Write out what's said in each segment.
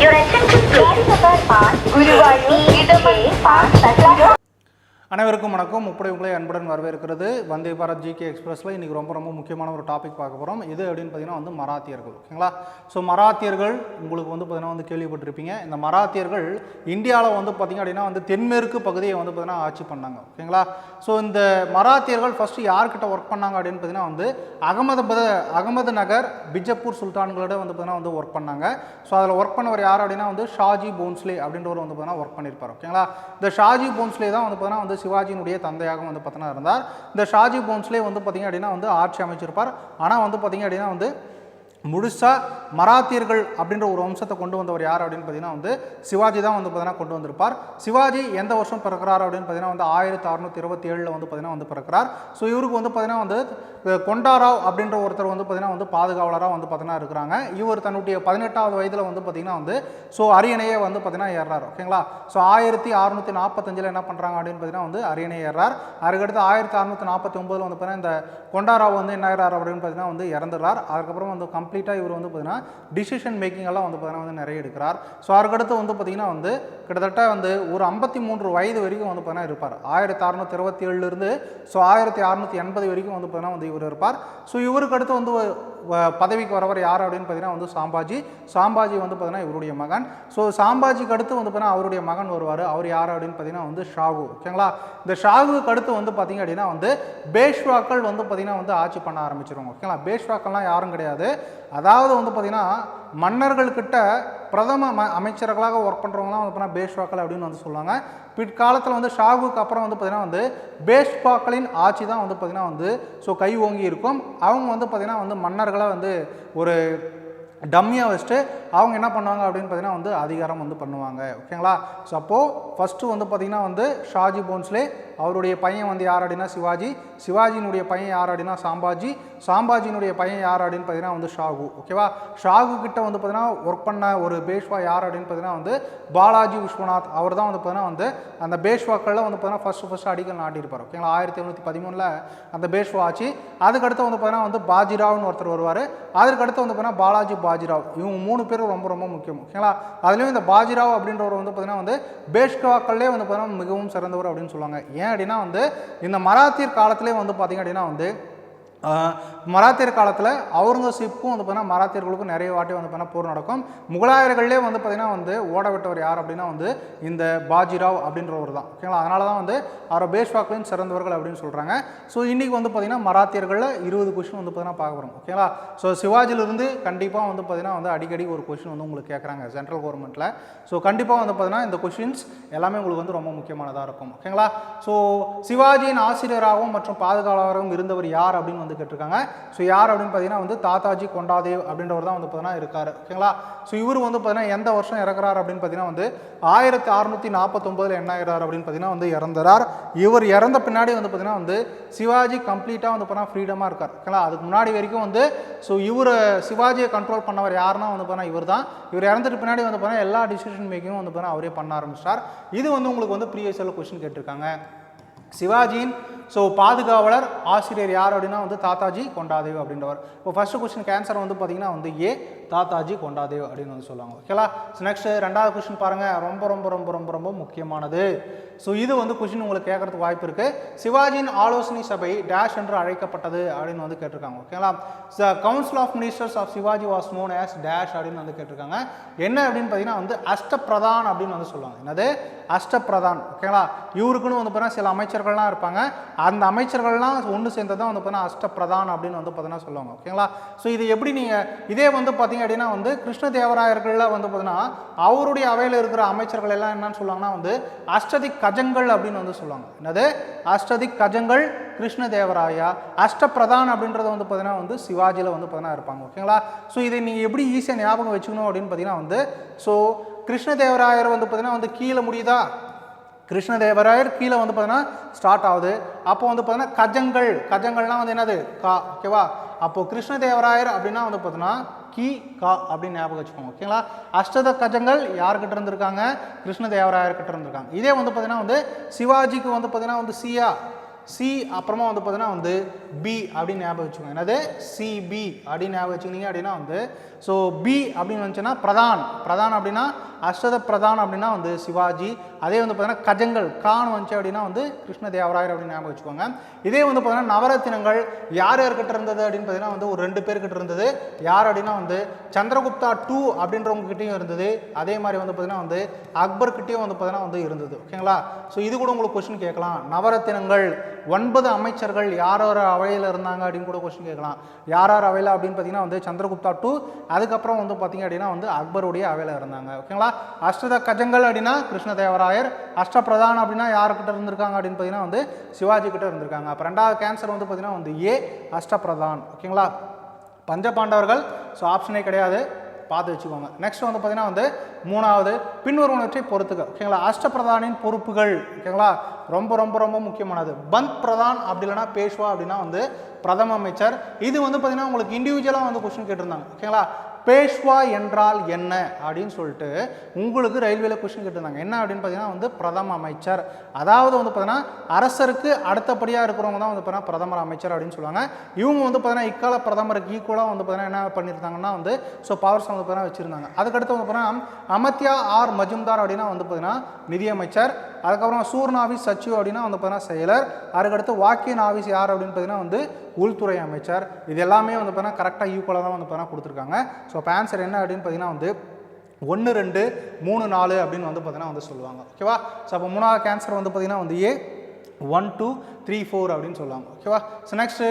Your attention அனைவருக்கும் வணக்கம். முப்படை உங்களை அன்புடன் வரவேற்கிறது. வந்தே பாரத் ஜிகே எக்ஸ்பிரஸில் இன்றைக்கி ரொம்ப ரொம்ப முக்கியமான ஒரு டாபிக் பார்க்க போகிறோம் இது அப்படின்னு பார்த்தீங்கன்னா வந்து மராத்தியர்கள். ஓகேங்களா? ஸோ மராத்தியர்கள் உங்களுக்கு வந்து பார்த்தீங்கன்னா வந்து கேள்விப்பட்டிருப்பீங்க. இந்த மராத்தியர்கள் இந்தியாவில் வந்து பார்த்திங்க அப்படின்னா வந்து தென்மேற்கு பகுதியை வந்து பார்த்தீங்கன்னா ஆட்சி பண்ணாங்க. ஓகேங்களா? ஸோ இந்த மராத்தியர்கள் ஃபஸ்ட்டு யார்கிட்ட ஒர்க் பண்ணாங்க அப்படின்னு பார்த்தீங்கன்னா வந்து அகமது அகமது நகர் பிஜப்பூர் சுல்தான்களோட வந்து பார்த்தீங்கன்னா வந்து ஒர்க் பண்ணாங்க. ஸோ அதில் ஒர்க் பண்ணவர் யார் அப்படின்னா வந்து ஷாஜி போன்ஸ்லே அப்படின்றவர் வந்து பார்த்தீங்கன்னா ஒர்க் பண்ணியிருப்பார் ஓகேங்களா? இந்த ஷாஜி போன்ஸ்லே தான் வந்து பார்த்தீங்கன்னா வந்து சிவாஜியினுடைய தந்தையாக வந்து பார்த்தீங்கன்னா இருந்தார். இந்த ஷாஜி போன்ஸ்லே வந்து பார்த்தீங்க அப்படின்னா வந்து ஆட்சி அமைச்சிருப்பார். ஆனால் வந்து பார்த்தீங்க அப்படின்னா வந்து முழுசாக மராத்தியர்கள் அப்படின்ற ஒரு வம்சத்தை கொண்டு வந்தவர் யார் அப்படின்னு பார்த்தீங்கன்னா வந்து சிவாஜி தான் வந்து பார்த்தீங்கன்னா கொண்டு வந்திருப்பார். சிவாஜி எந்த வருஷம் பிறக்கிறார் அப்படின்னு பார்த்தீங்கன்னா வந்து ஆயிரத்தி அறுநூத்தி இருபத்தி ஏழில் வந்து பார்த்தீங்கன்னா வந்து பிறக்கிறார். ஸோ இவருக்கு வந்து பார்த்தீங்கன்னா வந்து கொண்டாராவ் அப்படின்ற ஒருத்தர் வந்து பார்த்தீங்கன்னா வந்து பாதுகாவலராக வந்து பார்த்தீங்கன்னா இருக்கிறாங்க. இவர் தன்னுடைய பதினெட்டாவது வயதில் வந்து பார்த்தீங்கன்னா வந்து ஸோ அரியணையே வந்து பார்த்தீங்கன்னா ஏறார் ஓகேங்களா ஸோ ஆயிரத்தி அறுநூத்தி நாற்பத்தஞ்சில் என்ன பண்ணுறாங்க அப்படின்னு பார்த்தீங்கன்னா வந்து அரியணை ஏறார் அதுக்கடுத்து ஆயிரத்தி அறுநூத்தி நாற்பத்தி ஒம்பதில் வந்து பார்த்தீங்கன்னா இந்த கொண்டாராவ் வந்து என்ன ஆகிறார் அப்படின்னு பார்த்தீங்கன்னா வந்து இறந்துடுறார். அதுக்கப்புறம் வந்து கம்ப்ளீட்டாக இவர் வந்து பார்த்தீங்கன்னா டிசிஷன் மேக்கிங் எல்லாம் வந்து பார்த்தீங்கன்னா வந்து நிறைய எடுக்கிறார். ஸோ அதுக்கடுத்து வந்து பார்த்திங்கன்னா வந்து கிட்டத்தட்ட வந்து ஒரு ஐம்பத்தி மூன்று வயது வரைக்கும் வந்து பார்த்தீங்கன்னா இருப்பார். ஆயிரத்தி அறுநூத்தி இருபத்தி ஏழுலேருந்து ஸோ ஆயிரத்தி அறுநூத்தி எண்பது வரைக்கும் வந்து பார்த்தீங்கன்னா வந்து இவர் இருப்பார். ஸோ இவருக்கு அடுத்து வந்து வ- பதவிக்கு வரவர் யார் அப்படின்னு பார்த்தீங்கன்னா வந்து சாம்பாஜி. சாம்பாஜி வந்து பார்த்தீங்கன்னா இவருடைய மகன். ஸோ சாம்பாஜிக்கு அடுத்து வந்து பார்த்தீங்கன்னா அவருடைய மகன் வருவார். அவர் யார் அப்படின்னு பார்த்தீங்கன்னா வந்து ஷாகு. ஓகேங்களா இந்த ஷாகுக்கு அடுத்து வந்து பார்த்தீங்க அப்படின்னா வந்து பேஷ்வாக்கள் வந்து பார்த்தீங்கன்னா வந்து ஆட்சி பண்ண ஆரம்பிச்சிருவாங்க. ஓகேங்களா பேஷ்வாக்கள்லாம் யாரும் கிடையாது. அதாவது வந்து பார்த்திங்கன்னா மன்னர்கள்கிட்ட பிரதம ம அமைச்சர்களாக ஒர்க் பண்ணுறவங்களாம் வந்து பார்த்தீங்கன்னா பேஷ்வாக்கள் அப்படின்னு வந்து சொல்லுவாங்க. பிற்காலத்தில் வந்து ஷாகுக்கு அப்புறம் வந்து பார்த்திங்கன்னா வந்து பேஷ்வாக்களின் ஆட்சி தான் வந்து பார்த்திங்கன்னா வந்து ஸோ கை ஓங்கி இருக்கும். அவங்க வந்து பார்த்தீங்கன்னா வந்து மன்னர்களை வந்து ஒரு டம்மியாக வச்சுட்டு அவங்க என்ன பண்ணுவாங்க அப்படின்னு பார்த்தீங்கன்னா வந்து அதிகாரம் வந்து பண்ணுவாங்க. ஓகேங்களா? ஸோ அப்போது ஃபஸ்ட்டு வந்து பார்த்தீங்கன்னா வந்து ஷாஜி போன்ஸ்லே அவருடைய பையன் வந்து யார் அப்படின்னா சிவாஜி. சிவாஜியினுடைய பையன் யார் அப்படின்னா சாம்பாஜி. சாம்பாஜியினுடைய பையன் யார் அப்படின்னு பார்த்தீங்கன்னா வந்து ஷாகு. ஓகேவா ஷாகு கிட்ட வந்து பார்த்தீங்கன்னா ஒர்க் பண்ண ஒரு பேஷ்வா யார் அப்படின்னு பார்த்தீங்கன்னா வந்து பாலாஜி விஸ்வநாத். அவர் தான் வந்து பார்த்தீங்கன்னா வந்து அந்த பேஷ்வாக்களில் வந்து பார்த்தீங்கன்னா ஃபஸ்ட்டு ஃபஸ்ட்டு அடிக்கல் நாட்டியிருப்பார். ஓகேங்களா ஆயிரத்தி எழுநூற்றி பதிமூணில் அந்த பேஷ்வா ஆச்சு. அதுக்கடுத்து வந்து பார்த்தீங்கன்னா வந்து பாஜிராவ்னு ஒருத்தர் வருவார். அதுக்கடுத்து வந்து பார்த்தீங்கன்னா பாலாஜி பாஜிராவ். இவங்க மூணு பேரும் ரொம்ப ரொம்ப முக்கியம். ஓகேங்களா அதுலேயும் இந்த பாஜிராவ் அப்படின்றவர் வந்து பார்த்தீங்கன்னா வந்து பேஷ்வாக்கள்லேயே வந்து பார்த்தீங்கன்னா மிகவும் சிறந்தவர் அப்படின்னு சொல்லுவாங்க. ஏன் அப்படின்னா வந்து இந்த மராத்தியர் காலத்திலே வந்து பார்த்தீங்க அப்படின்னா வந்து மராத்தியர் காலத்தில் அவுரங்கசீப்புக்கும் வந்து பார்த்தீங்கன்னா மராத்தியர்களுக்கும் நிறைய வாட்டி வந்து பார்த்தீங்கன்னா போர் நடக்கும். முகலாயர்கள்லேயே வந்து பார்த்தீங்கன்னா வந்து ஓட விட்டவர் யார் அப்படின்னா வந்து இந்த பாஜிராவ் அப்படின்றவர் தான். ஓகேங்களா? அதனால தான் வந்து அவரை பேஷ்வாக்லையும் சிறந்தவர்கள் அப்படின்னு சொல்கிறாங்க ஸோ இன்றைக்கி வந்து பார்த்தீங்கன்னா மராத்தியர்களில் இருபது கொஷின் வந்து பார்த்தீங்கன்னா பார்க்க போகிறோம் ஓகேங்களா? ஸோ சிவாஜிலிருந்து கண்டிப்பாக வந்து பார்த்தீங்கன்னா வந்து அடிக்கடி ஒரு கொஷின் வந்து உங்களுக்கு கேட்குறாங்க சென்ட்ரல் கவர்மெண்ட்டில் ஸோ கண்டிப்பாக வந்து பார்த்தீங்கன்னா இந்த கொஷின்ஸ் எல்லாமே உங்களுக்கு வந்து ரொம்ப முக்கியமானதாக இருக்கும். ஓகேங்களா? ஸோ சிவாஜியின் ஆசிரியராகவும் மற்றும் பாதுகாவலராகவும் இருந்தவர் யார் அப்படின்னு வந்து கேட்டிருக்காங்க ஸோ யார் அப்படின்னு பார்த்தீங்கன்னா வந்து தாத்தாஜி கொண்டாதேவ் அப்படின்றவர் தான் வந்து பார்த்தீங்கன்னா இருக்கார். ஓகேங்களா ஸோ இவர் வந்து பார்த்தீங்கன்னா எந்த வருஷம் இறக்குறாரு அப்படின்னு பார்த்தீங்கன்னா வந்து ஆயிரத்தி அறுநூற்றி நாற்பத்தொம்பதில் என்ன ஆகிறார் அப்படின்னு பார்த்தீங்கன்னா வந்து இறந்துறார். இவர் இறந்த பின்னாடி வந்து பார்த்தீங்கன்னா வந்து சிவாஜி கம்ப்ளீட்டாக வந்து பார்த்தீங்கன்னா ஃப்ரீடமாக இருக்கார். ஓகேங்களா அதுக்கு முன்னாடி வரைக்கும் வந்து ஸோ இவர் சிவாஜியை கண்ட்ரோல் பண்ணவர் யாருன்னா வந்து பார்த்தீங்கன்னா இவர் தான். இவர் இறந்துட்டு பின்னாடி வந்து பார்த்தீங்கன்னா எல்லா டிசிஷன் மேக்கிங்கும் வந்து பார்த்தீங்கன்னா அவரே பண்ண ஆரம்பிச்சிட்டார். இது வந்து உங்களுக்கு வந்து ப்ரீவியஸ் கொஸ்டின் கேட்டிருக்காங்க. சிவாஜியின் ஸோ பாதுகாவலர் ஆசிரியர் யார் அப்படின்னா வந்து தாத்தாஜி கொண்டாதேவ் அப்படின்றவர். இப்போ ஃபஸ்ட்டு கொஸ்டின் ஆன்சர் வந்து பார்த்தீங்கன்னா வந்து ஏ தாத்தாஜி கொண்டாதேவ் அப்படின்னு வந்து சொல்லுவாங்க. ஓகேலா ஸோ நெக்ஸ்ட் ரெண்டாவது கொஸ்டின் பாருங்கள் ரொம்ப ரொம்ப ரொம்ப ரொம்ப ரொம்ப முக்கியமானது. ஸோ இது வந்து கொஸ்டின் உங்களுக்கு கேட்கறதுக்கு வாய்ப்பு இருக்குது சிவாஜியின் ஆலோசனை சபை டேஷ் என்று அழைக்கப்பட்டது அப்படின்னு வந்து கேட்டிருக்காங்க. ஓகேங்களா council of ministers of Shivaji was known as dash அப்படின்னு வந்து கேட்டிருக்காங்க. என்ன அப்படின்னு பார்த்தீங்கன்னா வந்து அஷ்டப்பிரதான் அப்படின்னு வந்து சொல்லுவாங்க. என்னது? அஷ்டப்பிரதான் ஓகேங்களா இவருக்குன்னு வந்து பார்த்தீங்கன்னா சில அமைச்சர்கள்லாம் இருப்பாங்க. அந்த அமைச்சர்கள்லாம் ஒன்று சேர்ந்தது தான் வந்து பார்த்தீங்கன்னா அஷ்டப்பிரதான் அப்படின்னு வந்து பார்த்தீங்கன்னா சொல்லுவாங்க ஓகேங்களா ஸோ இது எப்படி நீங்கள் இதே வந்து பார்த்தீங்க அப்படின்னா வந்து கிருஷ்ணதேவராயர்களில் வந்து பார்த்தீங்கன்னா அவருடைய அவையில் இருக்கிற அமைச்சர்கள் எல்லாம் என்னன்னு சொல்லுவாங்கன்னா வந்து அஷ்டதிக் கஜங்கள் அப்படின்னு வந்து சொல்லுவாங்க. என்னது? அஷ்டதிக் கஜங்கள் கிருஷ்ணதேவராயா? அஷ்டப்பிரதான் அப்படின்றது வந்து பார்த்தீங்கன்னா வந்து சிவாஜியில் வந்து பார்த்தீங்கன்னா இருப்பாங்க ஓகேங்களா ஸோ இதை நீங்கள் எப்படி ஈஸியாக ஞாபகம் வச்சுக்கணும் அப்படின்னு பார்த்தீங்கன்னா வந்து ஸோ கிருஷ்ணதேவராயர் வந்து பார்த்திங்கன்னா வந்து கீழே முடியுதா? கிருஷ்ணதேவராயர் கீழே வந்து பார்த்தீங்கன்னா ஸ்டார்ட் ஆகுது. அப்போ வந்து பார்த்தீங்கன்னா கஜங்கள் கஜங்கள்லாம் வந்து என்னது? கா ஓகேவா அப்போது கிருஷ்ணதேவராயர் அப்படின்னா வந்து பார்த்தீங்கன்னா கி கா அப்படின்னு ஞாபகம் வச்சுக்கோங்க ஓகேங்களா அஷ்டத கஜங்கள் யார்கிட்ட இருந்திருக்காங்க? கிருஷ்ணதேவராயர் கிட்ட இருந்திருக்காங்க. இதே வந்து பார்த்தீங்கன்னா வந்து சிவாஜிக்கு வந்து பார்த்தீங்கன்னா வந்து சியா சி அப்புறமா வந்து பார்த்தீங்கன்னா வந்து பி அப்படின்னு ஞாபகம் வச்சுக்கோங்க. என்னது? சிபி அப்படின்னு ஞாபகம் வச்சுக்கிங்க அப்படின்னா வந்து ஸோ பி அப்படின்னு வந்துச்சுன்னா பிரதான். பிரதான் அப்படின்னா அஷ்டத பிரதான் அப்படின்னா வந்து சிவாஜி. அதே வந்து பார்த்தீங்கன்னா கஜங்கள் கான் வந்துச்சு அப்படின்னா வந்து கிருஷ்ணதேவராயர் அப்படின்னு ஞாபகம் வச்சுக்கோங்க. இதே வந்து பார்த்தீங்கன்னா நவரத்தினங்கள் யார் யார்கிட்ட இருந்தது அப்படின்னு பார்த்தீங்கன்னா வந்து ஒரு ரெண்டு பேர்கிட்ட இருந்தது. யார் அப்படின்னா வந்து சந்திரகுப்தா டூ அப்படின்றவங்க கிட்டேயும் இருந்தது. அதே மாதிரி வந்து பார்த்தீங்கன்னா வந்து அக்பர்கிட்டையும் வந்து பார்த்தீங்கன்னா வந்து இருந்தது. ஓகேங்களா? ஸோ இது கூட உங்களுக்கு கொஸ்டின் கேட்கலாம். நவரத்தினங்கள் ஒன்பது அமைச்சர்கள் யார் யார் அவையில் இருந்தாங்க அப்படின்னு கூட கொஸ்டின் கேட்கலாம். யார் யார் அவையில் அப்படின்னு பார்த்தீங்கன்னா வந்து சந்திரகுப்தா டூ அதுக்கப்புறம் வந்து பார்த்தீங்க அப்படின்னா வந்து அக்பருடைய அவையில் இருந்தாங்க. ஓகேங்களா அஷ்டத கஜங்கள் அப்படின்னா கிருஷ்ணதேவராயர் அஷ்டபிரதான் அப்படின்னா யார்கிட்ட இருந்திருக்காங்க அப்படின்னு பார்த்தீங்கன்னா வந்து சிவாஜி கிட்ட இருந்திருக்காங்க. அப்போ ரெண்டாவது கேன்சர் வந்து பார்த்தீங்கன்னா வந்து ஏ அஷ்டபிரதான் ஓகேங்களா பஞ்சபாண்டவர்கள் ஸோ ஆப்ஷனே கிடையாது. பார்த்து வச்சுக்கோங்க. நெக்ஸ்ட் வந்து பார்த்தீங்கன்னா வந்து மூணாவது பின்வருவனவற்றை பொறுத்துக்க ஓகேங்களா அஷ்டபிரதானின் பொறுப்புகள். ஓகேங்களா ரொம்ப ரொம்ப ரொம்ப முக்கியமானது. பந்த் பிரதான் அப்படி இல்லைன்னா பேஷ்வா அப்படின்னா வந்து பிரதம அமைச்சர். இது வந்து பார்த்தீங்கன்னா உங்களுக்கு இண்டிவிஜுவலாக வந்து கொஸ்டின் கேட்டிருந்தாங்க. ஓகேங்களா பேஷ்வா என்றால் என்ன அப்படின்னு சொல்லிட்டு உங்களுக்கு ரயில்வேல கொஸ்டின் கேட்டிருந்தாங்க. என்ன அப்படின்னு பார்த்தீங்கன்னா வந்து பிரதம அமைச்சர். அதாவது வந்து பார்த்தீங்கன்னா அரசருக்கு அடுத்தபடியாக இருக்கிறவங்க தான் வந்து பார்த்தீங்கன்னா பிரதமர் அமைச்சர் அப்படின்னு சொல்லுவாங்க. இவங்க வந்து பார்த்தீங்கன்னா இக்கால பிரதமருக்கு ஈக்குவலாக வந்து பார்த்தீங்கன்னா என்ன பண்ணியிருந்தாங்கன்னா வந்து ஸோ பவர்ஸ் வந்து பார்த்தீங்கன்னா வச்சுருந்தாங்க. அதுக்கடுத்து வந்து பார்த்தீங்கன்னா அமத்யா ஆர் மஜும்தார் அப்படின்னா வந்து பார்த்தீங்கன்னா நிதியமைச்சர். அதுக்கப்புறம் சூர்நாவிஸ் சச்சிவ் அப்படின்னா வந்து பார்த்தீங்கன்னா செயலர். அதுக்கடுத்து வாக்கிய நாவிஸ் யார் அப்படின்னு பார்த்தீங்கன்னா வந்து உள்துறை அமைச்சர். இது எல்லாமே வந்து பார்த்தீங்கன்னா கரெக்டாக ஈக்குவலாக தான் வந்து பார்த்தீங்கன்னா கொடுத்துருக்காங்க. ஸோ அப்போ ஆன்சர் என்ன அப்படின்னு பார்த்தீங்கன்னா வந்து ஒன்று ரெண்டு மூணு நாலு அப்படின்னு வந்து பார்த்தீங்கன்னா வந்து சொல்லுவாங்க. ஓகேவா ஸோ அப்போ மூணாவது கேன்சர் வந்து பார்த்தீங்கன்னா வந்து A one two three four அப்படின்னு சொல்லுவாங்க. ஓகேவா ஸோ நெக்ஸ்ட்டு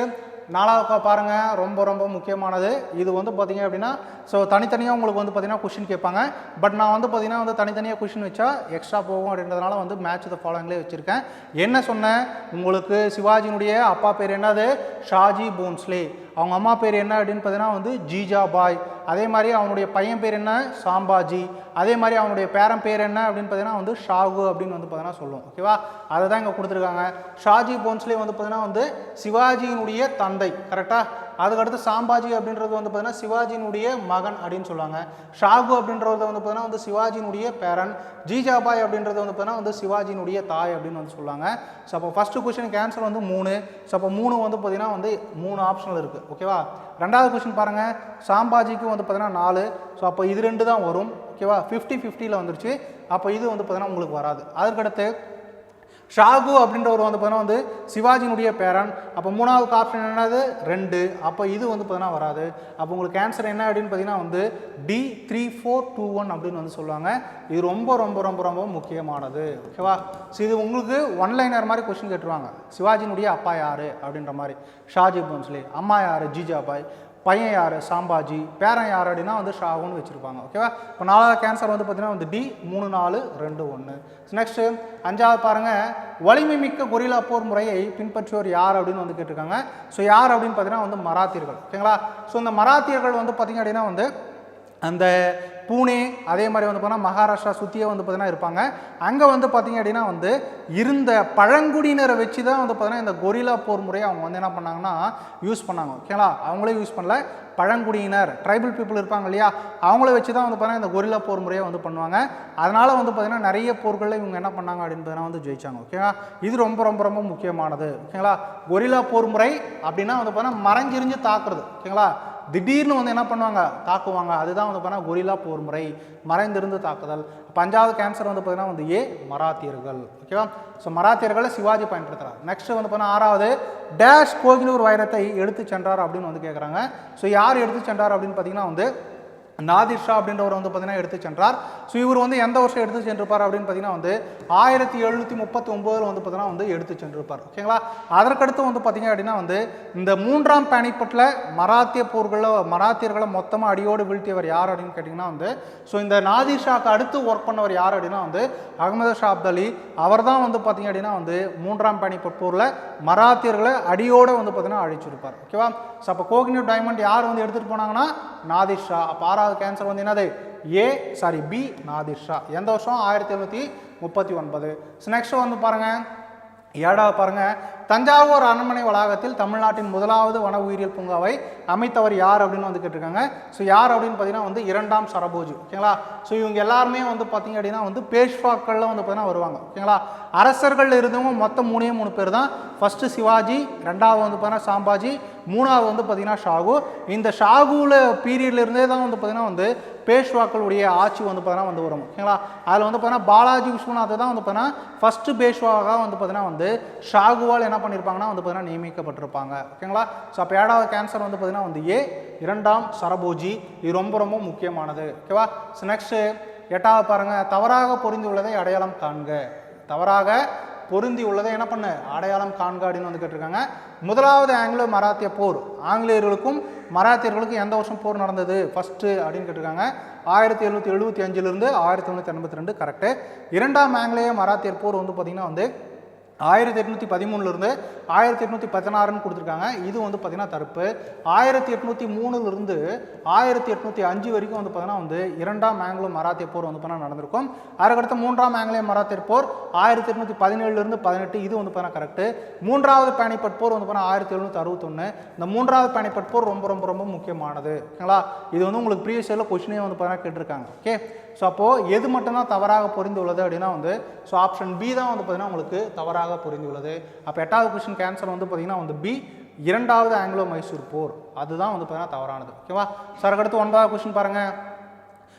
நாலாவது பாருங்கள் ரொம்ப ரொம்ப முக்கியமானது. இது வந்து பார்த்திங்க அப்படின்னா ஸோ தனித்தனியாக உங்களுக்கு வந்து பார்த்திங்கன்னா கொஷின் கேட்பாங்க. பட் நான் வந்து பார்த்திங்கன்னா வந்து தனித்தனியாக கொஷின் வச்சா எக்ஸ்ட்ரா போகும் அப்படின்றதுனால வந்து மேட்ச் த ஃபாலோயிங்லேயே வச்சுருக்கேன். என்ன சொன்னேன்? உங்களுக்கு சிவாஜினுடைய அப்பா பேர் என்னது? ஷாஜி போன்ஸ்லே. அவங்க அம்மா பேர் என்ன அப்படின்னு பார்த்தீங்கன்னா வந்து ஜீஜா பாய். அதே மாதிரி அவனுடைய பையன் பேர் என்ன? சாம்பாஜி. அதே மாதிரி அவனுடைய பேரன் பேர் என்ன அப்படின்னு பார்த்தீங்கன்னா வந்து ஷாகு அப்படின்னு வந்து பார்த்தீங்கன்னா சொல்லுவோம் ஓகேவா அதை தான் இங்கே கொடுத்துருக்காங்க. ஷாஜி போன்ஸ்லேயே வந்து பார்த்தீங்கன்னா வந்து சிவாஜியினுடைய தந்தை. கரெக்டாக அதுக்கடுத்து சாம்பாஜி அப்படின்றது வந்து பார்த்தீங்கன்னா சிவாஜியினுடைய மகன் அப்படின்னு சொல்லுவாங்க. ஷாகு அப்படின்றது வந்து பார்த்தீங்கன்னா வந்து சிவாஜியினுடைய பேரன். ஜீஜாபாய் அப்படின்றது வந்து பார்த்தீங்கன்னா வந்து சிவாஜியினுடைய தாய் அப்படின்னு வந்து சொல்லுவாங்க. ஸோ அப்போ ஃபஸ்ட்டு கொஷனுக்கு ஆன்சர் வந்து மூணு. ஸோ அப்போ மூணு வந்து பார்த்தீங்கன்னா வந்து மூணு ஆப்ஷனில் இருக்குது ஓகேவா ரெண்டாவது கொஸ்டின் பாருங்கள் சாம்பாஜிக்கு வந்து பார்த்தீங்கன்னா நாலு. ஸோ அப்போ இது ரெண்டு தான் வரும். ஓகேவா ஃபிஃப்டி ஃபிஃப்டியில் வந்துருச்சு. அப்போ இது வந்து பார்த்தீங்கன்னா உங்களுக்கு வராது. அதற்கடுத்து ஷாகு அப்படின்றவர் வந்து பார்த்தீங்கன்னா வந்து சிவாஜியினுடைய பேரன். அப்போ மூணாவது ஆப்ஷன் என்னது? ரெண்டு. அப்போ இது வந்து பார்த்தீங்கன்னா வராது. அப்போ உங்களுக்கு ஆன்சர் என்ன அப்படின்னு பார்த்தீங்கன்னா வந்து T three four two one அப்படின்னு வந்து சொல்லுவாங்க. இது ரொம்ப ரொம்ப ரொம்ப ரொம்ப முக்கியமானது. ஓகேவா ஸோ இது உங்களுக்கு ஒன்லைனர் மாதிரி கொஸ்டின் கேட்டுருவாங்க. சிவாஜியினுடைய அப்பா யார்? அப்படின்ற மாதிரி. ஷாஜி போன்ஸ்லே அம்மா யார்? ஜிஜாபாய் பையன் யார்? சாம்பாஜி. பேரன் யார் அப்படின்னா வந்து ஷாகுன்னு வச்சுருப்பாங்க. ஓகேவா இப்போ நாலாவது கேன்சர் வந்து பார்த்தீங்கன்னா வந்து டி மூணு நாலு ரெண்டு ஒன்று நெக்ஸ்ட்டு அஞ்சாவது பாருங்கள் வலிமை மிக்க கொரிலா போர் முறையை பின்பற்றுவோர் யார் அப்படின்னு வந்து கேட்டிருக்காங்க. ஸோ யார் அப்படின்னு பார்த்தீங்கன்னா வந்து மராத்தியர்கள். ஓகேங்களா ஸோ இந்த மராத்தியர்கள் வந்து பார்த்தீங்க அப்படின்னா வந்து அந்த பூனே அதே மாதிரி வந்து பார்த்தீங்கன்னா மகாராஷ்டிரா சுற்றியே வந்து பார்த்தீங்கன்னா இருப்பாங்க. அங்கே வந்து பார்த்தீங்க அப்படின்னா வந்து இருந்த பழங்குடியினரை வச்சு தான் வந்து பார்த்தீங்கன்னா இந்த கொரில்லா போர் முறையை அவங்க வந்து என்ன பண்ணாங்கன்னா யூஸ் பண்ணாங்க. ஓகேங்களா அவங்களே யூஸ் பண்ணல. பழங்குடியினர் ட்ரைபல் பீப்புள் இருப்பாங்க இல்லையா? அவங்கள வச்சு தான் வந்து பார்த்தீங்கன்னா இந்த கொரில்லா போர் முறையை வந்து பண்ணுவாங்க. அதனால் வந்து பார்த்தீங்கன்னா நிறைய போர்களில் இவங்க என்ன பண்ணாங்க அப்படின்னு வந்து ஜெயிச்சாங்க. ஓகேங்களா இது ரொம்ப ரொம்ப ரொம்ப முக்கியமானது. ஓகேங்களா கொரில்லா போர் முறை அப்படின்னா வந்து பார்த்தீங்கன்னா மறைஞ்சிரிஞ்சு தாக்குறது. ஓகேங்களா திடீர்னு வந்து என்ன பண்ணுவாங்க? தாக்குவாங்க. அதுதான் வந்து பார்த்தீங்கன்னா கொரில்லா போர் முறை மறைந்திருந்து தாக்குதல். பஞ்சாவது கேன்சர் வந்து பார்த்தீங்கன்னா வந்து ஏ மராத்தியர்கள். ஓகேவா ஸோ மராத்தியர்களை சிவாஜி பயன்படுத்துகிறார் நெக்ஸ்ட் வந்து பார்த்தீங்கன்னா ஆறாவது டேஷ் கோகினூர் வைரத்தை எடுத்து சென்றார் அப்படின்னு வந்து கேட்குறாங்க ஸோ யார் எடுத்து சென்றார் அப்படின்னு பார்த்தீங்கன்னா வந்து நாதிர்ஷா அப்படின்றவர் வந்து பார்த்தீங்கன்னா எடுத்து சென்றார். ஸோ இவர் வந்து எந்த வருஷம் எடுத்து சென்றிருப்பார் அப்படின்னு பார்த்தீங்கன்னா வந்து ஆயிரத்தி எழுநூற்றி முப்பத்தி ஒம்போதில் வந்து பார்த்தீங்கன்னா வந்து எடுத்து சென்றிருப்பார். ஓகேங்களா அதற்கடுத்து வந்து பார்த்தீங்க அப்படின்னா வந்து இந்த மூன்றாம் பானிப்பட்டில் மராத்திய போர்களில் மராத்தியர்களை மொத்தமாக அடியோடு வீழ்த்தியவர் யார் அப்படின்னு கேட்டிங்கன்னா வந்து ஸோ இந்த நாதிர் ஷாக்கு அடுத்து ஒர்க் பண்ணவர் யார் அப்படின்னா வந்து அகமது ஷா அப்தலி அவர் தான் வந்து பார்த்தீங்க அப்படின்னா வந்து மூன்றாம் பானிப்பட் போரில் மராத்தியர்களை அடியோடு வந்து பார்த்தீங்கன்னா அழிச்சிருப்பார். ஓகேவா ஸோ அப்போ கோகினியூ டைமண்ட் யார் வந்து எடுத்துகிட்டு போனாங்கன்னா நாதிர் ஷா. அப்போ ஆறாவது கேன்சர் வந்து என்னது? A sorry B Nadir Shah. எந்த வருஷம்? ஆயிரத்தி எழுநூற்றி முப்பத்தி ஒன்பது. ஸோ நெக்ஸ்ட் வந்து பாருங்கள் ஏழாவது பாருங்கள் தஞ்சாவூர் அரண்மனை வளாகத்தில் தமிழ்நாட்டின் முதலாவது வன உயிரியல் பூங்காவை அமைத்தவர் யார் அப்படின்னு வந்து கேட்டிருக்காங்க. ஸோ யார் அப்படின்னு பார்த்தீங்கன்னா வந்து இரண்டாம் சரபோஜி. ஓகேங்களா ஸோ இவங்க எல்லாருமே வந்து பார்த்தீங்க அப்படின்னா வந்து பேஷ்வாக்களில் வந்து பார்த்தீங்கன்னா வருவாங்க. ஓகேங்களா அரசர்கள் இருந்தவங்க மொத்தம் மூணே மூணு பேர் தான். ஃபஸ்ட்டு சிவாஜி ரெண்டாவது வந்து பார்த்தீங்கன்னா சாம்பாஜி மூணாவது வந்து பார்த்தீங்கன்னா ஷாகு. இந்த ஷாகுவில் பீரியட்லேருந்தே தான் வந்து பார்த்தீங்கன்னா வந்து பேஷ்வாக்களுடைய ஆட்சி வந்து பார்த்தீங்கன்னா வந்து வரும். ஓகேங்களா? அதில் வந்து பார்த்தீங்கன்னா பாலாஜி விஸ்வநாத் தான் வந்து பார்த்தீங்கன்னா ஃபஸ்ட்டு பேஷ்வாவாக வந்து பார்த்தீங்கன்னா வந்து ஷாகுவால் என்ன பண்ணியிருப்பாங்கன்னா வந்து பார்த்தீங்கன்னா நியமிக்கப்பட்டிருப்பாங்க. ஓகேங்களா? ஸோ அப்போ ஏழாவது கேன்சர் வந்து பார்த்தீங்கன்னா வந்து ஏ இரண்டாம் சரபோஜி. இது ரொம்ப ரொம்ப முக்கியமானது. ஓகேவா? ஸோ நெக்ஸ்ட்டு எட்டாவது பாருங்கள் தவறாக பொறிந்து உள்ளதை அடையாளம் காண்க. தவறாக பொருந்தி உள்ளதை என்ன பண்ணு? அடையாளம் காண்க அப்படின்னு வந்து கேட்டிருக்காங்க. முதலாவது ஆங்கிலோ மராத்திய போர். ஆங்கிலேயர்களுக்கும் மராத்தியர்களுக்கும் எந்த வருஷம் போர் நடந்தது? ஃபஸ்ட்டு அப்படின்னு கேட்டிருக்காங்க. ஆயிரத்தி எழுநூற்றி எழுபத்தி அஞ்சுலேருந்து ஆயிரத்தி தொண்ணூற்றி எண்பத்தி ரெண்டு கரெக்டு இரண்டாம் ஆங்கிலேய மராத்தியர் போர் வந்து பார்த்திங்கன்னா வந்து ஆயிரத்தி எட்நூற்றி பதிமூணுலேருந்து ஆயிரத்தி எட்நூற்றி பதினாறுன்னு கொடுத்துருக்காங்க. இது வந்து பார்த்திங்கன்னா தடுப்பு ஆயிரத்தி எட்நூற்றி மூணுலேருந்து ஆயிரத்தி எட்நூற்றி அஞ்சு வரைக்கும் வந்து பார்த்தீங்கன்னா வந்து இரண்டாம் ஆங்கிலோ மராத்திய போர் வந்து பார்த்தீங்கன்னா நடந்திருக்கும். அதுக்கடுத்து மூன்றாம் ஆங்கிலேய மராத்திய போர் ஆயிரத்தி எட்நூற்றி பதினேழுலேருந்து பதினெட்டு. இது வந்து பார்த்தீங்கன்னா கரெக்டு மூன்றாவது பானிபட் போர் வந்து பார்த்தீங்கன்னா ஆயிரத்தி எழுநூற்றி அறுபத்தொன்று இந்த மூன்றாவது பானிபட் போர் ரொம்ப ரொம்ப ரொம்ப முக்கியமானது. ஓகேங்களா? இது வந்து உங்களுக்கு ப்ரீவியஸ் இயரில் கொஷினே வந்து பார்த்தீங்கன்னா கேட்டிருக்காங்க. ஓகே? ஸோ அப்போது எது மட்டும்தான் தவறாக பொறிந்து உள்ளது அப்படின்னா வந்து ஸோ ஆப்ஷன் பி தான் வந்து பார்த்தீங்கன்னா உங்களுக்கு தவறாக பொரிந்து புரிந்துள்ளது. அப்போ எட்டாவது கொஸ்டின் கேன்சர் வந்து பார்த்திங்கன்னா வந்து பி இரண்டாவது ஆங்கிலோ மைசூர் போர். அதுதான் வந்து பார்த்தீங்கன்னா தவறானது. ஓகேவா? சார் அடுத்து ஒன்பதாவது கொஸ்டின் பாருங்கள்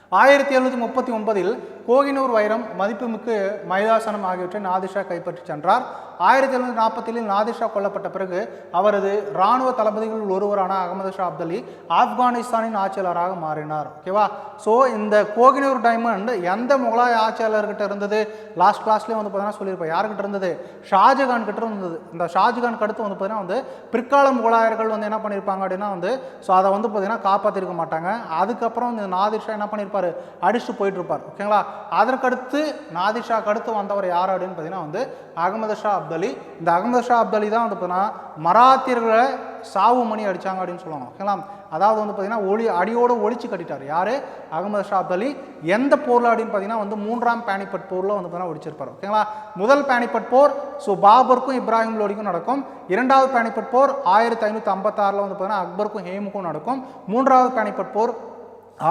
ஆயிரத்தி எழுநூற்றி முப்பத்தி ஒன்பதில் கோகினூர் வைரம் மதிப்புமிக்கு மைதாசனம் ஆகியவற்றை நாதிஷா கைப்பற்றி சென்றார். ஆயிரத்தி எழுநூற்றி நாற்பத்திலில் நாதிஷா கொல்லப்பட்ட பிறகு அவரது இராணுவ தளபதிகளில் ஒருவரான அகமது ஷா அப்தலி ஆப்கானிஸ்தானின் ஆட்சியாளராக மாறினார். ஓகேவா ஸோ இந்த கோகினூர் டைமண்ட் எந்த முகலாய ஆட்சியாளர்கிட்ட இருந்தது? லாஸ்ட் கிளாஸ்லேயே வந்து பார்த்தீங்கன்னா சொல்லியிருப்பேன் யார்கிட்ட இருந்தது? ஷாஜகான் கிட்ட இருந்தது. இந்த ஷாஜகான் அடுத்து வந்து பார்த்தீங்கன்னா வந்து பிற்கால முகலாயர்கள் வந்து என்ன பண்ணியிருப்பாங்க அப்படின்னா வந்து ஸோ அதை வந்து பார்த்தீங்கன்னா காப்பாற்றிருக்க மாட்டாங்க. அதுக்கப்புறம் இந்த நாதிஷா என்ன பண்ணியிருப்பார்? அடிச்சுட்டு போயிட்டு இருப்பார். ஓகேங்களா அதற்கடுத்து நாதிஷாக்கு அடுத்து வந்தவர் யார் அப்படின்னு பார்த்தீங்கன்னா வந்து அகமது ஷா அப்தலி இந்த அகமது ஷா அப்தலி தான் வந்து பார்த்தீங்கன்னா மராத்தியர்களை சாவு மணி அடித்தாங்க அப்படின்னு சொல்லுவாங்க ஓகேங்களா? அதாவது வந்து பார்த்தீங்கன்னா ஒளி அடியோடு ஒழிச்சு கட்டிட்டார். யார்? அகமது ஷா அப்தலி எந்த போரில் அப்படின்னு பார்த்தீங்கன்னா வந்து மூன்றாம் பேனிபட் போரில் வந்து பார்த்தீங்கன்னா ஒழிச்சிருப்பார் ஓகேங்களா? முதல் பேனிபட் போர் ஸோ பாபருக்கும் இப்ராஹிம் லோடிக்கும் நடக்கும். இரண்டாவது பேனிபட் போர் ஆயிரத்தி ஐநூற்றி ஐம்பத்தாறில் வந்து பார்த்தீங்கன்னா அக்பருக்கும் ஹேமுக்கும் நடக்கும். மூன்றாவது பேனிபட் போர்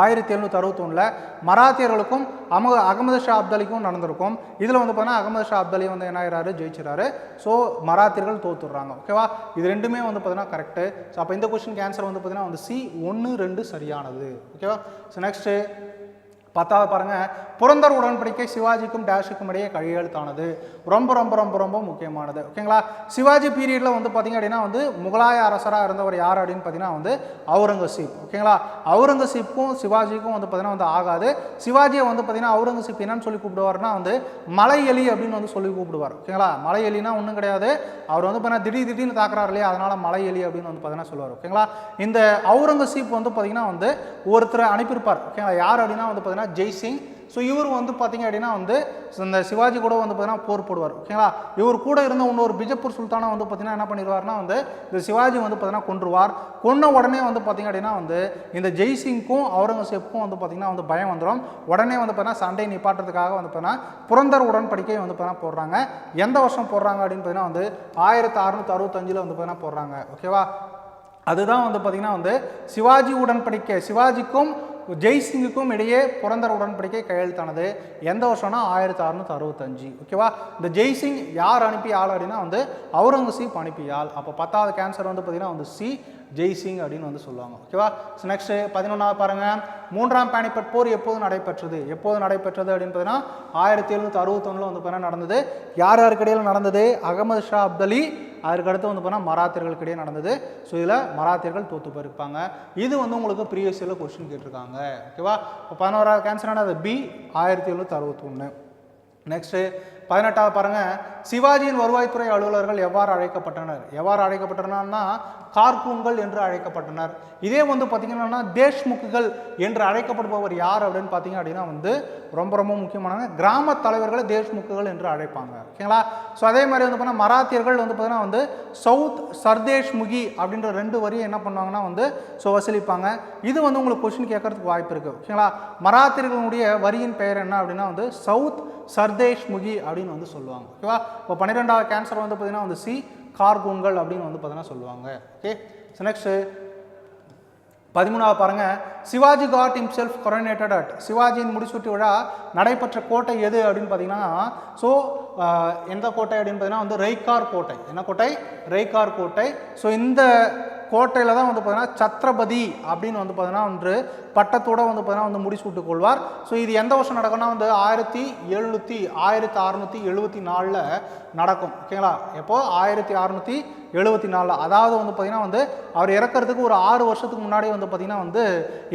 ஆயிரத்தி எழுநூற்றி அறுபத்தொன்னில் மராத்தியர்களுக்கும் அம அகமது ஷா அப்தலிக்கும் நடந்திருக்கும். இதில் வந்து பார்த்தீங்கன்னா அகமது ஷா அப்தலி வந்து என்ன ஆகிறாரு ஜெயிச்சிடறாரு ஸோ மராத்தியர்கள் தோத்துடுறாங்க. ஓகேவா இது ரெண்டுமே வந்து பார்த்தீங்கன்னா கரெக்டு ஸோ அப்போ இந்த கொஸ்டின் ஆன்சர் வந்து பார்த்தீங்கன்னா வந்து சி ஒன்று ரெண்டு சரியானது. ஓகேவா ஸோ நெக்ஸ்ட்டு பத்தாவது பாருங்க. புரந்தர் உடன்படிக்கை சிவாஜிக்கும் டேஷுக்கும் இடையே கையெழுத்தானது. ரொம்ப ரொம்ப ரொம்ப ரொம்ப முக்கியமானது. ஓகேங்களா சிவாஜி பீரியடில் வந்து பார்த்தீங்க அப்படின்னா வந்து முகலாய அரசராக இருந்தவர் யார் அப்படின்னு பார்த்தீங்கன்னா வந்து அவுரங்கசீப். ஓகேங்களா அவுரங்கசீப்புக்கும் சிவாஜிக்கும் வந்து பார்த்தீங்கன்னா வந்து ஆகாது. சிவாஜியை வந்து பார்த்தீங்கன்னா அவுரங்கசீப் என்னன்னு சொல்லி கூப்பிடுவார்னா வந்து மலை எலி அப்படின்னு வந்து சொல்லி கூப்பிடுவார். ஓகேங்களா மலை எலினா ஒன்றும் கிடையாது. அவர் வந்து பார்த்தீங்கன்னா திடீர் திடீர்னு தாக்குறாரு இல்லையா? அதனால மலை எலி அப்படின்னு வந்து பார்த்தீங்கன்னா சொல்லுவார். ஓகேங்களா இந்த அவுரங்கசீப் வந்து பார்த்தீங்கன்னா வந்து ஒருத்தரை அனுப்பியிருப்பார். ஓகேங்களா யார் அப்படின்னா வந்து பார்த்திங்கன்னா ஜெய்சிங் ஸோ இவர் வந்து பார்த்தீங்க அப்படின்னா வந்து இந்த சிவாஜி கூட வந்து பார்த்தீங்கன்னா போர் போடுவார். ஓகேங்களா இவர் கூட இருந்த இன்னொரு பிஜப்பூர் சுல்தானை வந்து பார்த்தீங்கன்னா என்ன பண்ணிடுவார்னா வந்து இந்த சிவாஜி வந்து பார்த்தீங்கன்னா கொன்றுவார். கொன்ன உடனே வந்து பார்த்தீங்க அப்படின்னா வந்து இந்த ஜெய்சிங்க்கும் அவுரங்கசீப்புக்கும் வந்து பார்த்தீங்கன்னா வந்து பயம் வந்துடும் உடனே வந்து பார்த்தீங்கன்னா சண்டை நிப்பாட்டுறதுக்காக வந்து பார்த்தீங்கன்னா புரந்தர் உடன்படிக்கை வந்து பார்த்தீங்கன்னா போடுறாங்க. எந்த வருஷம் போடுறாங்க அப்படின்னு பார்த்தீங்கன்னா வந்து ஆயிரத்தி அறுநூத்தி அறுபத்தஞ்சில் வந்து பார்த்தீங்கன்னா போடுறாங்க. ஓகேவா அதுதான் வந்து பார்த்திங்கன்னா வந்து சிவாஜி உடன்படிக்கை. சிவாஜிக்கும் ஜெய்சிங்குக்கும் இடையே புரந்தர உடன்படிக்கை கையெழுத்தானது. எந்த வருஷம்னா ஆயிரத்தி அறுநூற்றி அறுபத்தஞ்சு. ஓகேவா இந்த ஜெய்சிங் யார் அனுப்பி ஆள் அப்படின்னா வந்து அவுரங்கசீப் அனுப்பி ஆள். அப்போ பத்தாவது கேன்சர் வந்து பார்த்திங்கன்னா வந்து சி ஜெய்சிங் அப்படின்னு வந்து சொல்லுவாங்க. ஓகேவா நெக்ஸ்ட் பதினொன்றாவது பாருங்கள் மூன்றாம் பானிபட் போர் எப்போது நடைபெற்றது? எப்போது நடைபெற்றது அப்படின்னு பார்த்தீங்கன்னா ஆயிரத்தி எழுநூற்றி அறுபத்தொன்னில் வந்து பார்த்தீங்கன்னா நடந்தது. யார் யாருக்கிடையில் நடந்தது? அகமது ஷா அப்தலி அதற்கு அடுத்து வந்து பார்த்தீங்கன்னா மராத்தியர்களுக்கிடையே நடந்தது. ஸோ இதில் மராத்தியர்கள் தோற்று போயிருப்பாங்க. இது வந்து உங்களுக்கு ப்ரீவியஸ் இயரில் கொஸ்டின் கேட்டிருக்காங்க. ஓகேவா இப்போ பதினோராவது கேன்சர் ஆனது பி ஆயிரத்தி எழுநூற்றி அறுபத்தொன்று நெக்ஸ்ட்டு பதினெட்டாவது பாருங்கள் சிவாஜியின் வருவாய்த்துறை அலுவலர்கள் எவ்வாறு அழைக்கப்பட்டனர்? எவ்வாறு அழைக்கப்பட்டனர்னா கார்கூன்கள் என்று அழைக்கப்பட்டனர். இதே வந்து பார்த்தீங்கன்னா தேஷ்முக்குகள் என்று அழைக்கப்படுபவர் யார் அப்படின்னு பார்த்தீங்க அப்படின்னா வந்து ரொம்ப ரொம்ப முக்கியமான கிராம தலைவர்களை தேஷ்முக்குகள் என்று அழைப்பாங்க. ஓகேங்களா ஸோ அதே மாதிரி வந்து பார்த்தீங்கன்னா மராத்தியர்கள் வந்து பார்த்தீங்கன்னா வந்து சவுத் சர்தேஷ் முகி அப்படின்ற ரெண்டு வரியை என்ன பண்ணுவாங்கன்னா வந்து ஸோ வசூலிப்பாங்க. இது வந்து உங்களுக்கு கொஸ்டின் கேட்கறதுக்கு வாய்ப்பு இருக்குது ஓகேங்களா மராத்தியர்களுடைய வரியின் பெயர் என்ன அப்படின்னா வந்து சவுத் சர்தேஷ் முகி அப்படின்னு வந்து சொல்லுவாங்க. ஓகேவா இப்போ பன்னிரெண்டாவது கேன்சர் வந்து பார்த்தீங்கன்னா வந்து சி கார்கூன்கள் அப்படின்னு வந்து பார்த்தீங்கன்னா சொல்லுவாங்க. ஓகே நெக்ஸ்ட்டு பதிமூணாவது பாருங்கள் Shivaji got self coronated at சிவாஜியின் முடிசூட்டு விழா நடைபெற்ற கோட்டை எது அப்படின்னு பார்த்தீங்கன்னா ஸோ எந்த கோட்டை அப்படின்னு பார்த்தீங்கன்னா வந்து ரெய்கார் கோட்டை. என்ன கோட்டை? ரெய்கார் கோட்டை. ஸோ இந்த கோட்டையில் தான் வந்து பார்த்தீங்கன்னா சத்ரபதி அப்படின்னு வந்து பார்த்தீங்கன்னா ஒன்று பட்டத்தோட வந்து பார்த்தீங்கன்னா வந்து முடிசூட்டு கொள்வார் ஸோ இது எந்த வருஷம் நடக்கும்னா வந்து ஆயிரத்தி எழுநூற்றி ஆயிரத்தி அறுநூற்றி எழுபத்தி நாலில் நடக்கும். ஓகேங்களா எப்போ? ஆயிரத்தி அறுநூற்றி எழுபத்தி நாலில். அதாவது வந்து பார்த்திங்கன்னா வந்து அவர் இறக்கறதுக்கு ஒரு ஆறு வருஷத்துக்கு முன்னாடி வந்து பார்த்திங்கன்னா வந்து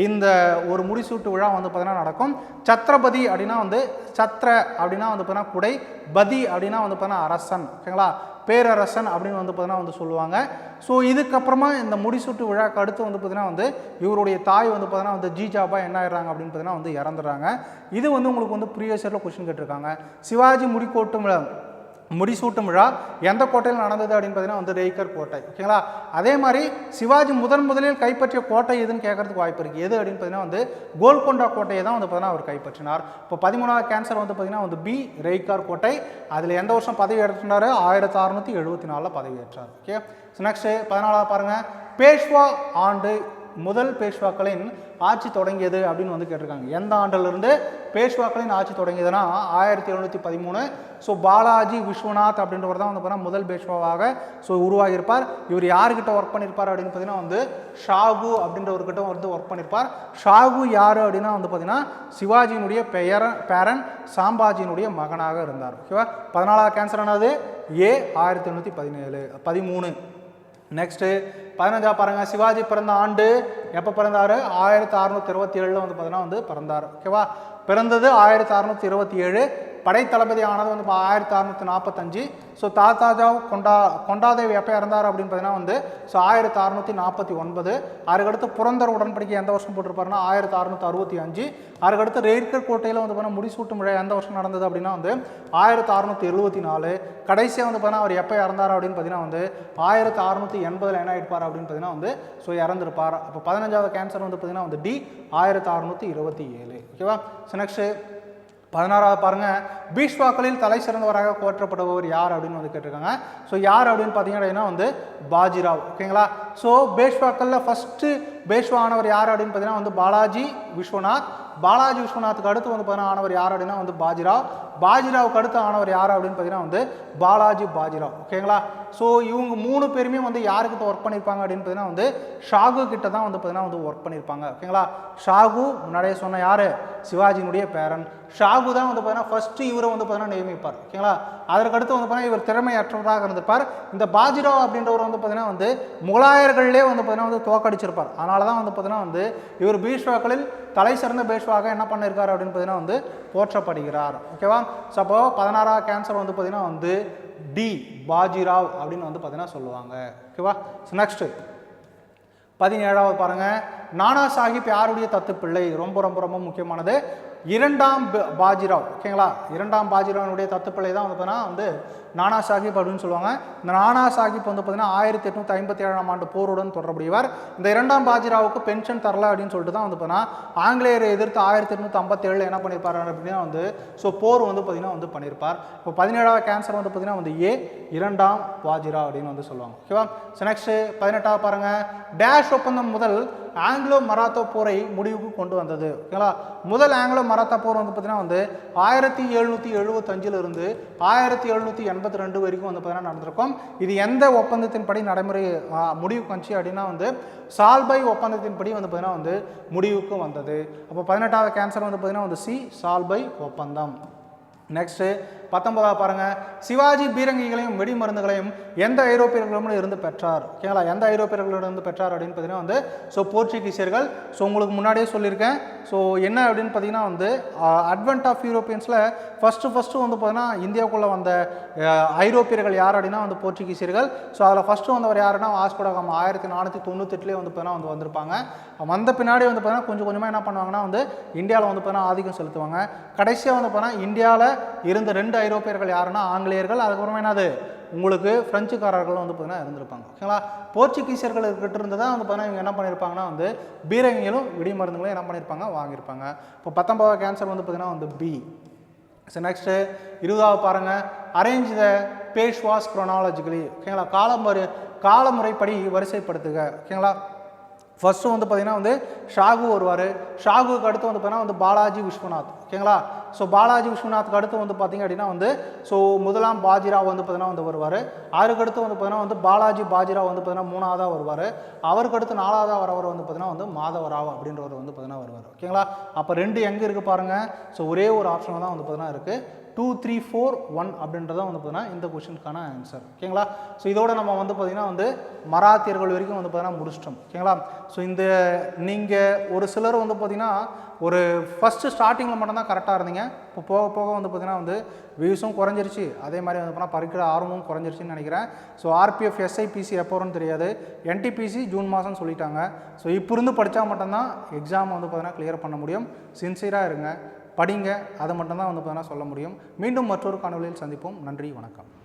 இந்த ஒரு முடிசூட்டு விழா வந்து பார்த்திங்கன்னா நடக்கும். சத்ரபதி அப்படின்னா வந்து சத்ர அப்படின்னா வந்து பார்த்தீங்கன்னா குடை பதி அப்படின்னா வந்து பார்த்தீங்கன்னா அரசன். ஓகேங்களா பேரரசன் அப்படின்னு வந்து பார்த்தீங்கன்னா வந்து சொல்லுவாங்க. ஸோ இதுக்கப்புறமா இந்த முடிசூட்டு விழாக்கு அடுத்து வந்து பார்த்தீங்கன்னா வந்து இவருடைய தாய் வந்து பார்த்தீங்கன்னா வந்து ஜிஜாபா என்ன ஆயிடுறாங்க அப்படின்னு பார்த்தீங்கன்னா வந்து இறந்துடுறாங்க. இது வந்து உங்களுக்கு வந்து ப்ரீவியஸ் இயரில் கொஸ்டின் கேட்டிருக்காங்க. சிவாஜி முடிக்கோட்டும் முடிசூட்டும் விழா எந்த கோட்டையில் நடந்தது அப்படின்னு பார்த்தீங்கன்னா வந்து ரெய்கர் கோட்டை. ஓகேங்களா அதே மாதிரி சிவாஜி முதன் முதலில் கைப்பற்றிய கோட்டை எதுன்னு கேட்கறதுக்கு வாய்ப்பு இருக்குது எது அப்படின்னு பார்த்தீங்கன்னா வந்து கோல்கொண்டா கோட்டையை தான் வந்து பார்த்தீங்கன்னா அவர் கைப்பற்றினார். இப்போ பதிமூணாவது கேன்சர் வந்து பார்த்தீங்கன்னா வந்து பி ரெய்கார் கோட்டை. அதில் எந்த வருஷம் பதவி ஏற்றினார்? ஆயிரத்தி அறுநூற்றி எழுபத்தி நாலில் பதவி ஏற்றார். ஓகே நெக்ஸ்ட்டு பதினாலாவது பாருங்கள் பேஷ்வா ஆண்டு முதல் பேஷ்வாக்களின் ஆட்சி தொடங்கியது அப்படின்னு வந்து கேட்டிருக்காங்க. எந்த ஆண்டிலிருந்து பேஷ்வாக்களின் ஆட்சி தொடங்கியதுன்னா ஆயிரத்தி எழுநூற்றி பதிமூணு. ஸோ பாலாஜி விஸ்வநாத் அப்படின்றவர் தான் வந்து பார்த்தீங்கன்னா முதல் பேஷ்வாவாக ஸோ உருவாகியிருப்பார். இவர் யாருக்கிட்ட ஒர்க் பண்ணியிருப்பார் அப்படின்னு பார்த்தீங்கன்னா வந்து ஷாகு அப்படின்றவர்கிட்ட வந்து ஒர்க் பண்ணியிருப்பார். ஷாகு யார் அப்படின்னா வந்து பார்த்தீங்கன்னா சிவாஜியினுடைய பெயர பேரன் சாம்பாஜியினுடைய மகனாக இருந்தார். ஓகேவா பதினாலாவது கேன்சர் ஆனது ஏ ஆயிரத்தி எண்ணூற்றி பதினேழு பதிமூணு. நெக்ஸ்ட்டு பதினஞ்சா பாருங்கள் சிவாஜி பிறந்த ஆண்டு எப்போ பிறந்தாரு? ஆயிரத்தி அறுநூத்தி இருபத்தி ஏழில் வந்து பார்த்தீங்கன்னா வந்து பிறந்தார். ஓகேவா பிறந்தது ஆயிரத்தி அறுநூத்தி இருபத்தி ஏழு. படைத்தளபதி ஆனது வந்து இப்போ ஆயிரத்தி அறநூற்றி நாற்பத்தஞ்சு ஸோ தாத்தாஜாவ் கொண்டா கொண்டாதேவ் எப்போ இறந்தார் அப்படின்னு பார்த்தீங்கன்னா வந்து ஸோ ஆயிரத்தி அறநூற்றி நாற்பத்தி ஒன்பது. அதுக்கடுத்து புரந்தர் உடன்படிக்கை எந்த வருஷம் போட்டிருப்பாருன்னா ஆயிரத்தி அறநூற்றி அறுபத்தி அஞ்சு. அதுக்கடுத்து ரெய்கர் கோட்டையில் வந்து பார்த்தீங்கன்னா முடிசூட்டு விழா எந்த வருஷம் நடந்தது அப்படின்னா வந்து ஆயிரத்தி அறநூற்றி எழுபத்தி நாலு. கடைசியாக வந்து பார்த்தீங்கன்னா அவர் எப்போ இறந்தார் அப்படின்னு பார்த்தீங்கன்னா வந்து ஆயிரத்தி அறநூற்றி எண்பதில் என்ன ஆயிடுப்பார் அப்படின்னு பார்த்தீங்கன்னா வந்து ஸோ இறந்துருப்பார். அப்போ பதினஞ்சாவது கேன்சர் வந்து பார்த்தீங்கன்னா வந்து டி ஆயிரத்தி அறநூற்றி இருபத்தி ஏழு. ஓகேவா ஸோ நெக்ஸ்ட்டு பதினாறாவது பாருங்கள் பீஷ்வாக்களில் தலை சிறந்தவராக போற்றப்படுபவர் யார் அப்படின்னு வந்து கேட்டிருக்காங்க. ஸோ யார் அப்படின்னு பார்த்தீங்க அப்படின்னா வந்து? பாஜிராவ். ஓகேங்களா ஸோ பேஷ்வாக்களில் ஃபஸ்ட்டு பேஷ்வா ஆனவர் யார் அப்படின்னு பார்த்தீங்கன்னா வந்து பாலாஜி விஸ்வநாத் பாலாஜி விஸ்வநாத்துக்கு அடுத்து வந்து பார்த்தீங்கன்னா ஆனவர் யார் அப்படின்னா வந்து பாஜிராவ். பாஜிராவுக்கு அடுத்து ஆனவர் யார் அப்படின்னு பார்த்தீங்கன்னா வந்து பாலாஜி பாஜிராவ். ஓகேங்களா ஸோ இவங்க மூணு பேருமே வந்து யாருக்கிட்ட ஒர்க் பண்ணியிருப்பாங்க அப்படின்னு பார்த்தீங்கன்னா வந்து ஷாகு கிட்ட தான் வந்து பார்த்தீங்கன்னா வந்து ஒர்க் பண்ணியிருப்பாங்க ஓகேங்களா ஷாகு முன்னாடியே சொன்ன யார்? சிவாஜியினுடைய பேரன். ஷாகு தான் வந்து பார்த்தீங்கன்னா ஃபஸ்ட்டு இவரை வந்து பார்த்தீங்கன்னா நியமிப்பார். ஓகேங்களா அதற்கடுத்து வந்து பார்த்தீங்கன்னா இவர் திறமையற்றவராக இருந்திருப்பார். இந்த பாஜிராவ் அப்படின்றவர் வந்து பார்த்தீங்கன்னா வந்து முகலாயர்கள்லேயே வந்து பார்த்தீங்கன்னா வந்து தோக்கடிச்சிருப்பார் அதனால தான் வந்து பார்த்தீங்கன்னா வந்து இவர் பீஷ்வாக்களில் தலை சிறந்த பேஷ்வாக என்ன பண்ணியிருக்காரு அப்படின்னு பார்த்தீங்கன்னா வந்து போற்றப்படுகிறார். ஓகேவா ஸோ அப்போ பதினாறாவது கேன்சர் வந்து பார்த்தீங்கன்னா வந்து டி பாஜிராவ் அப்படின்னு வந்து பார்த்தீங்கன்னா சொல்லுவாங்க. ஓகேவா நெக்ஸ்ட்டு பதினேழாவது பாருங்கள் நானா சாஹிப் யாருடைய தத்து பிள்ளை ரொம்ப ரொம்ப ரொம்ப முக்கியமானது. இரண்டாம் பாஜிராவ் ஓகேங்களா? இரண்டாம் பாஜிராவனுடைய தத்துப்பிள்ளை தான் வந்து பார்த்தீங்கன்னா வந்து நானா சாஹிப் அப்படின்னு சொல்லுவாங்க. இந்த நானா சாஹிப் வந்து பார்த்தீங்கன்னா ஆயிரத்தி எட்நூற்றி ஐம்பத்தி ஏழாம் ஆண்டு போருடன் தொடர்புடையவர். இந்த இரண்டாம் பாஜிராவுக்கு பென்ஷன் தரல அப்படின்னு சொல்லிட்டு தான் வந்து பார்த்தீங்கன்னா ஆங்கிலேயரை எதிர்த்து ஆயிரத்தி எட்நூற்றி ஐம்பத்தி ஏழில் என்ன பண்ணியிருப்பார் அப்படின்னா வந்து ஸோ போர் வந்து பார்த்தீங்கன்னா வந்து பண்ணியிருப்பார் இப்போ பதினேழாவது கேன்சர் வந்து பார்த்தீங்கன்னா வந்து ஏ இரண்டாம் பாஜிரா அப்படின்னு வந்து சொல்லுவாங்க. ஓகேவா? ஸோ நெக்ஸ்ட்டு பதினெட்டாவது பாருங்க. டேஷ் ஒப்பந்தம் முதல் ஆங்கிலோ மராத்தோ போரை முடிவுக்கு கொண்டு வந்தது. ஓகேங்களா? முதல் ஆங்கிலோ மராத்தா போர் வந்து பார்த்தீங்கன்னா வந்து ஆயிரத்தி எழுநூற்றி எழுபத்தஞ்சில் இருந்து ஆயிரத்தி எழுநூற்றி எண்பத்தி ரெண்டு வரைக்கும் வந்து பார்த்தீங்கன்னா நடந்திருக்கும். இது எந்த ஒப்பந்தத்தின்படி நடைமுறை முடிவுக்கு வந்துச்சு அப்படின்னா வந்து சால்பை ஒப்பந்தத்தின்படி வந்து பார்த்தீங்கன்னா வந்து முடிவுக்கு வந்தது. அப்போ பதினெட்டாவது கேன்சர் வந்து பார்த்தீங்கன்னா வந்து சி சால்பை ஒப்பந்தம். நெக்ஸ்ட்டு பத்தொன்பதாவது பாருங்க. சிவாஜி பீரங்கிகளையும் வெடி மருந்துகளையும் எந்த ஐரோப்பியர்களிடமும் இருந்து பெற்றார். ஓகேங்களா? எந்த ஐரோப்பியர்களிடம் இருந்து பெற்றார் அப்படின்னு பார்த்தீங்கன்னா வந்து ஸோ போர்ச்சுகீசியர்கள். ஸோ உங்களுக்கு முன்னாடியே சொல்லியிருக்கேன். ஸோ என்ன அப்படின்னு பார்த்தீங்கன்னா வந்து அட்வென்ட் ஆஃப் யூரோப்பியன்ஸில் ஃபஸ்ட்டு ஃபஸ்ட்டு வந்து பார்த்தீங்கன்னா இந்தியாவுக்குள்ளே வந்த ஐரோப்பியர்கள் யார் அப்படின்னா வந்து போர்ச்சுகீசியர்கள். ஸோ அதில் ஃபஸ்ட்டு வந்தவர் யாருன்னா வாஸ்கோடகாம் ஆயிரத்தி நானூற்றி தொண்ணூத்தெட்டுலேயே வந்து பார்த்தீங்கன்னா வந்து வந்திருப்பாங்க. வந்த பின்னாடி வந்து பார்த்தீங்கன்னா கொஞ்சம் கொஞ்சமாக என்ன பண்ணுவாங்கன்னா வந்து இந்தியாவில் வந்து பார்த்தீங்கன்னா ஆதிக்கம் செலுத்துவாங்க. கடைசியாக வந்து பார்த்தீங்கன்னா இந்தியாவில் இருந்த ரெண்டு ஐரோப்பியர்கள் யாருன்னா ஆங்கிலேயர்கள் அதுக்கப்புறமா என்னது? உங்களுக்கு பிரெஞ்சுக்காரர்கள் வந்து பார்த்தீங்கன்னா இருந்திருப்பாங்க. ஓகேங்களா போர்ச்சுகீசியர்கள் கிட்ட இருந்து தான் வந்து பார்த்தீங்கன்னா இவங்க என்ன பண்ணியிருப்பாங்கன்னா வந்து பீரங்கிகளும் வெடிமருந்துகளும் என்ன பண்ணியிருப்பாங்க? வாங்கியிருப்பாங்க. இப்போ பத்தொன்பதாவது கேன்சர் வந்து பார்த்தீங்கன்னா வந்து பி ஸோ நெக்ஸ்ட்டு இருபதாவது பாருங்கள் அரேஞ்ச் த பேஷ்வாஸ் குரோனாலஜிக்கலி ஓகேங்களா காலமுறை காலமுறைப்படி வரிசைப்படுத்துக. ஓகேங்களா ஃபஸ்ட்டு வந்து பார்த்தீங்கன்னா வந்து ஷாகு வருவார். ஷாகுக்கு அடுத்து வந்து பார்த்தீங்கன்னா வந்து பாலாஜி விஸ்வநாத். ஓகேங்களா? ஸோ பாலாஜி விஸ்வநாத்துக்கு அடுத்து வந்து பார்த்தீங்க அப்படின்னா வந்து ஸோ முதலாம் பாஜிராவ் வந்து பார்த்தீங்கன்னா வந்து வருவார். அவருக்கு அடுத்து வந்து பார்த்தீங்கன்னா வந்து பாலாஜி பாஜிராவ் வந்து பார்த்தீங்கன்னா மூணாவதாக வருவார். அவருக்கு அடுத்து நாலாவதாக வரவர் வந்து பார்த்தீங்கன்னா வந்து மாதவராவ் அப்படின்றவர் வந்து பார்த்தீங்கன்னா வருவார். ஓகேங்களா? அப்போ ரெண்டு எங்கே இருக்குது பாருங்கள் ஸோ ஒரே ஒரு ஆப்ஷனாக தான் வந்து பார்த்தீங்கன்னா இருக்குது டூ த்ரீ ஃபோர் ஒன் அப்படின்றதான் வந்து பார்த்தீங்கன்னா இந்த கொஷினுக்கான ஆன்சர் ஓகேங்களா? ஸோ இதோட நம்ம வந்து பார்த்திங்கன்னா வந்து மராத்தியர்கள் வரைக்கும் வந்து பார்த்திங்கன்னா முடிச்சிட்டோம். ஓகேங்களா? ஸோ இந்த நீங்கள் ஒரு சிலர் வந்து பார்த்தீங்கன்னா ஒரு ஃபஸ்ட்டு ஸ்டார்டிங்கில் மட்டும்தான் கரெக்டாக இருந்தீங்க. இப்போ போக போக வந்து பார்த்திங்கன்னா வந்து வியூஸும் குறைஞ்சிருச்சு. அதே மாதிரி வந்து பார்த்தீங்கன்னா படிக்கிற ஆர்வமும் குறைஞ்சிருச்சுன்னு நினைக்கிறேன். ஸோ ஆர்பிஎஃப் எஸ்ஐபிசி எப்போ வரும்னு தெரியாது. என்டிபிசி ஜூன் மாதம்னு சொல்லிட்டாங்க. ஸோ இப்போ இருந்து படித்தா மட்டும்தான் எக்ஸாம் வந்து பார்த்திங்கன்னா கிளியர் பண்ண முடியும். சின்சியராக இருங்க. படிங்க அதை மட்டும்தான் வந்து பார்த்தீங்கன்னா சொல்ல முடியும். மீண்டும் மற்றொரு காணொலியில் சந்திப்போம். நன்றி வணக்கம்.